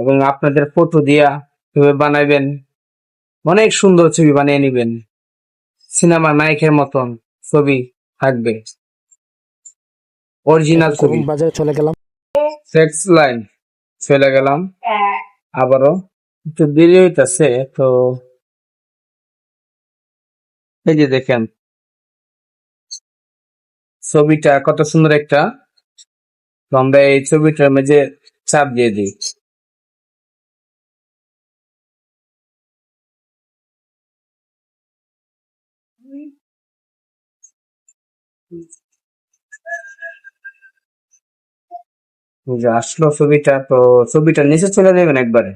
এবং আপনাদের ফটো দিয়া কীভাবে বানাবেন অনেক সুন্দর ছবি বানিয়ে নিবেন। সিনেমা নায়কের মতন ছবি থাকবে। অরিজিনাল ছবি। বাজারে চলে গেলাম। সেক্স লাইন চলে গেলাম। আবারও একটু দেরি হইতাছে তো এই যে দেখেন। ছবিটা কত সুন্দর একটা। আমরা এই ছবিটার মাঝে চাপ দিয়ে দিই। যে আসলো ছবিটা, তো ছবিটা নিচে চলে যাবেন একবারে।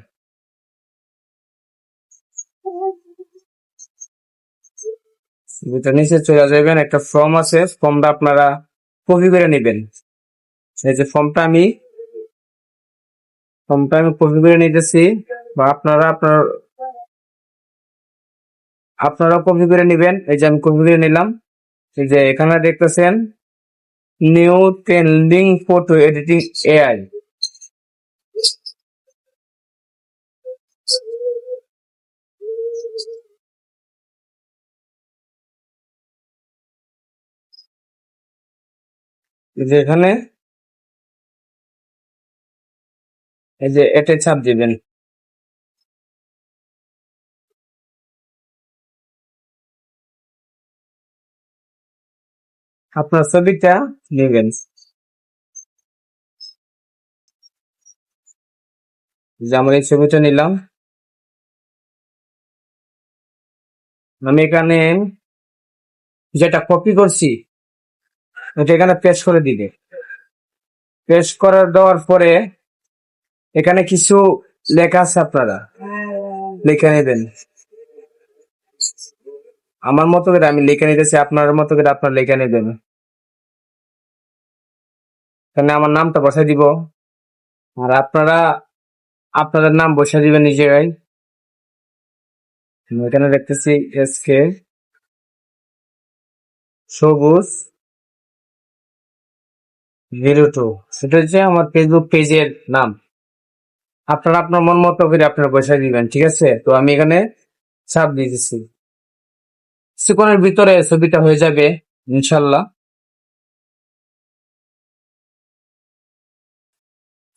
ছবিটা নিচে চলে যাবেন, একটা ফর্ম আছে ফর্মটা আপনারা কপি করে নেবেন। এই যে ফর্মটা আমি ফর্মটা আমি কপি করে নিতেছি, বা আপনারা আপনার আপনারা কপি করে নেবেন। এই যে আমি কপি করে নিলাম। যে এখানে দেখতেছেন new trending photo editing AI এই যে এখানে এই যে এটে ছাপ দিবেন। আপনার ছবিটা নেবেন আমার এই ছবিটা নিলাম। আমি এখানে যেটা কপি করছি, ওটা এখানে পেস্ট করে দিবে। পেস্ট করে দেওয়ার পরে এখানে কিছু লেখা আছে আপনারা। লিখে নেবেন। আমার মতো করে আমি লিখে নিতেছি, আপনার মতো করে আপনার লিখে নেবেন। এখানে আমার নামটা বসাই দিব। আর আপনারা, আপনাদের নাম বসাই দিবেন নিজেরাই এখানে দেখতেছি এস কে সবুজ জিরো টু সেটা হচ্ছে আমার ফেসবুক পেজের নাম। আপনারা আপনার মন মতো করে আপনারা বসাই দিবেন, ঠিক আছে? তো আমি এখানে চাপ দিয়ে দিচ্ছি ভিতরে ছবিটা হয়ে যাবে, ইনশাল্লাহ।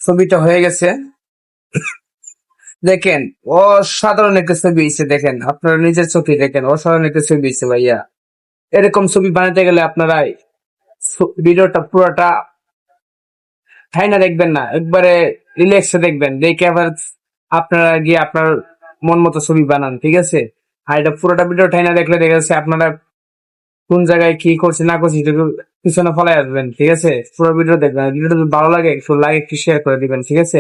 ছবিটা হয়ে গেছে। দেখেন, অসাধারণ একটা ছবি হয়েছে দেখেন, আপনারা নিজের চোখে দেখেন, অসাধারণ একটা ছবি হয়েছে ভাইয়া। এরকম ছবি বানাতে গেলে আপনারা ভিডিওটা পুরোটা ঠাইনা দেখবেন না, একবারে রিল্যাক্সে দেখবেন, দেখে আবার আপনারা গিয়ে আপনার মন মতো ছবি বানান, ঠিক আছে? আর এটা পুরোটা ভিডিও ঠাইনা দেখলে দেখা যাচ্ছে আপনারা কোন জায়গায় কি করছে, না করছে সেটা পিছনে ফলাই আসবেন, ঠিক আছে? পুরো ভিডিও দেখবেন ভিডিওটা যদি ভালো লাগে, একটু লাইক একটু শেয়ার করে দিবেন, ঠিক আছে?